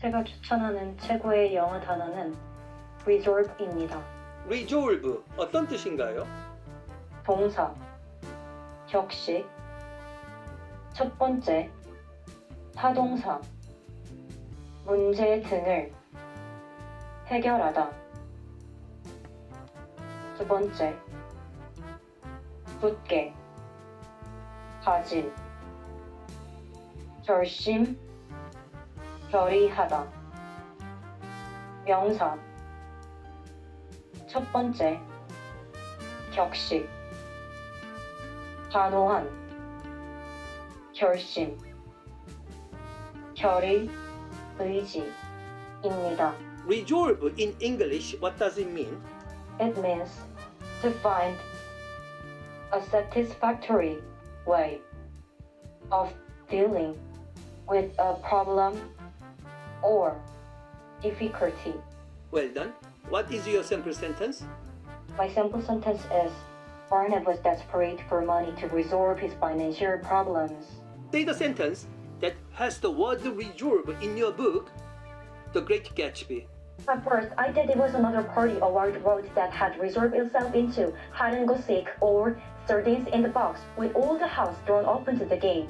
제가 추천하는 최고의 영어 단어는 resolve입니다. resolve 어떤 뜻인가요? 동사, 격식, 첫 번째, 타동사, 문제 등을 해결하다. 두 번째, 굳게, 가진, 결심, 결의하다. 명사, 첫 번째, 격식, 단호한, 결심, 결의, 의지입니다. resolve in English what does it mean? It means to find a satisfactory way of dealing with a problem or difficulty. Well done. What is your simple sentence? My simple sentence is Barnett was desperate for money to resolve his financial problems. Say the sentence that has the word resolve in your book, The Great Gatsby. At first, I thought it was another party award road that had resolved itself into hide and go seek or sardines in the box with all the house thrown open to the game.